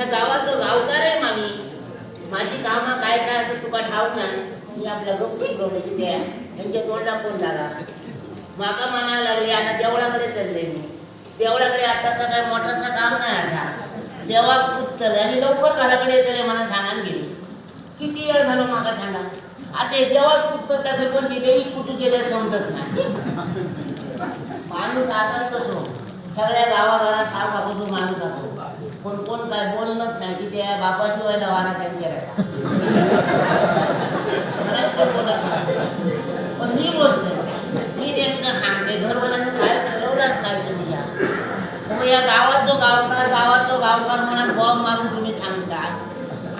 या गावाचं गावकार आहे मामी. माझी कामं काय काय असं तुका ठाऊक ना मी आपल्या गोष्टी त्यांच्या तोंडा कोण लागा. माका म्हणायला लागली आता देवळाकडे चालले मी. देवळाकडे आता सकाळ मोठासा काम नाही असा. देवा पुत्र आणि लवकर घराकडे येतले मला सांगान गेली किती वेळ झालो माका सांगा. आता हे देवा पुत्र त्याचं कोणती देवी कुठे गेलं समजत नाही. माणूस असाच कसो सगळ्या गावाघरात ठाव कापूस माणूस असतो पण कोण काय बोललंच नाही की त्या बापाशिवायला वारा त्यांच्या मला कोण बोलत नाही. पण मी बोलतोय मी त्यांना सांगते घरवाल्यांनी काय ठरवलंच काय तुम्ही या मग या गावात जो गावकार गावात जो गावकार म्हणून बॉम्ब मारून तुम्ही सांगता.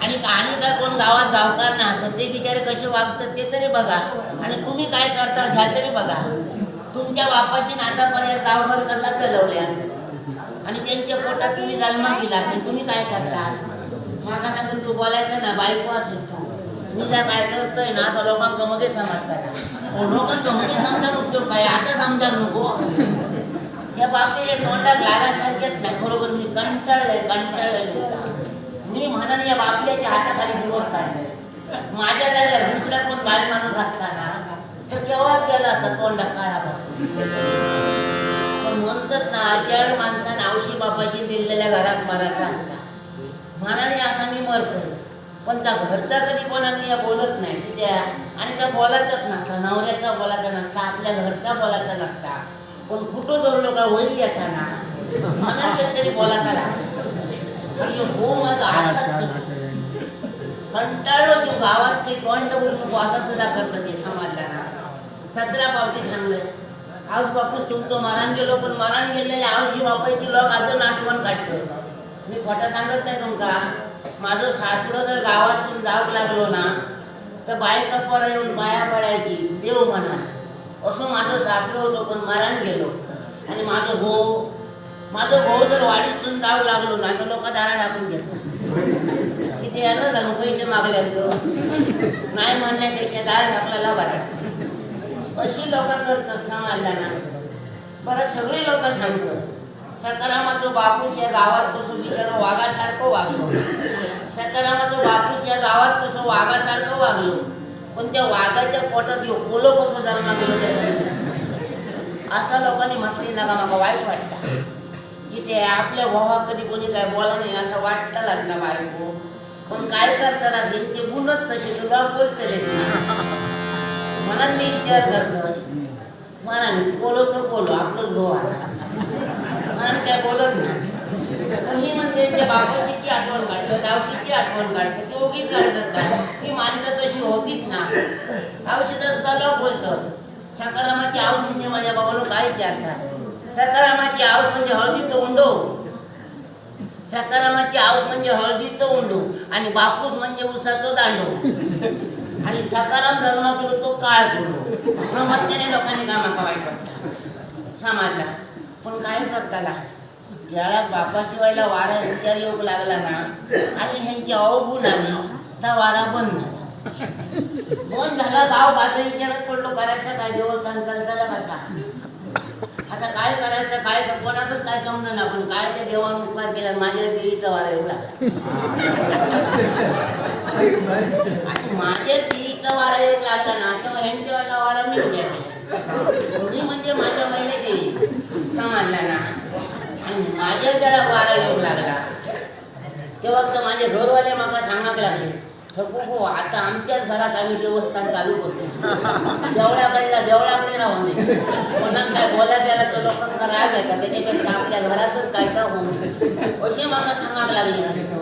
आणि आणि काय कोण गावात गावकार ना असं ते बिचारे कसे वागतात ते तरी बघा. आणि तुम्ही काय करता ह्या तरी बघा. तुमच्या बापाची आतापर्यंत गावभर कसा चलवल्या? आणि त्यांच्या पोटात तुम्ही जन्मा केला आणि तुम्ही काय करता? मागा सांगून तू बोलायचं ना बायको असंच तू. मी जर काय करतोय ना तर लोकांना मध्ये समजतात लोकांना मध्ये समजा उपयोग काय आता समजा नको. त्या बापीले तोंडात लागासारखेच नाही. बरोबर मी कंटाळलंय कंटाळलंय मी म्हणून या बापल्याच्या हाताखाली दिवस काढले माझ्या जागा दुसरा कोण बाल माणूस असताना तर केव्हाच गेला असता तोंडा काळापासून? पण म्हणतात ना ज्यावेळी माणसाने आवशी बापाशी दिलेल्या घरात मराठा असता. म्हणाने असा मी मरतो. पण त्या घरचा कधी कोणाला बोलत नाही की आणि त्या बोलायचाच नसता नवऱ्याचा बोलायचा नसता आपल्या घरचा बोलायचा नसता. पण कुठं धरलो का वरी येताना? मला तरी बोलायचा लागतो हो माझा असाच कंटाळलो तू गावात ते तोंड बोलून वासा सुद्धा करतं ते समाजाला. सतरा पावटी सांगलं आज बापूस तुमचं मरण गेलो पण मरण गेलेले आवशी बापायची लोक अजून आठवण काढतो. मी खोटं सांगत नाही तुमका. माझं सासरं जर गावातून जाऊ लागलो ना तर बायका पर येऊन पाया पडायची देव म्हणा. असं माझं सासरं होतं पण मरण गेलो. आणि माझं भाऊ माझं भाऊ जर वाडीतून जाऊ लागलो ना तर लोक दारा टाकून घेतात. किती आलं जाणू पैसे मागले तो. नाही म्हणण्यापेक्षा दार टाकलेला बरा अशी लोक करतात समाजला? ना बरं सगळी लोक सांगतात. सकारामाचो बापूस या गावात कसं बिचारा वाघासारखं वागलो. सकारामाचो बापूस या गावात कसं वाघासारखं वागलो. पण त्या वाघाच्या पोटात येऊ कोलो कसं जन्मा गेलो असा असं लोकांनी म्हटली ना का मला वाईट वाटतं. की ते आपल्या भावा कधी कोणी काय बोला नाही असं वाटतं लागलं बायको. पण काय करताना त्यांचे गुणच तसे तुला बोलतलेच ना मला मी विचार करतो मनाने बोलो तो बोलो आपलंच गोवा म्हणा मनाने काय बोलत नाही. पण मी म्हणते बाबा बापाची आठवण काढतो दावशीची आठवण काढतो ती ओगी काढतात का ही माणसं तशी होतीच ना. औषध सुद्धा लोक बोलतात सकारामाची आऊस म्हणजे माझ्या बाबाला काय विचारतात सकारामाची आऊस म्हणजे हळदीचं उंडो. सकारामाची आऊस म्हणजे हळदीचं उंडो आणि बापूस म्हणजे उसाचं दांडो. आणि सकाराम धर्म केलो तो काळ तुडो. समजतेने लोकांनी कामाका वाईट वाटतं. समाजला. पण काय करताला? ज्याला बापाशिवायला वारा ह्यांच्या योग लागला ना आणि ह्यांची अवगुण आली तर वारा बंद झाला. बंद झाला गाव बाजार विचारत पडलो करायचं काय देवस्थान चालताला कसा? आता काय करायचं काय कोणाकच काय समजा ना पण काय त्या देवान उपकार केला माझ्या देवीचा वारा एवढा आणि माझ्या देवीचा वारा येऊ लागला ना तेव्हा ह्यांच्या वाला वारा मी म्हणजे माझ्या महिन्यात येईल समजला ना माझ्या त्याला वारा येऊ लागला. तेव्हा तर माझे घरवाले मला सांगाक लागले सगू हो आता आमच्याच घरात आम्ही देवस्थान चालू करतो. देवळाकडला देवळाकडे राहू नये कोणाला काय बोला त्याला तो लोकांना राग येतात त्याच्यापेक्षा आपल्या घरातच काय काय होऊन अशी असे मला सांगायला लागले.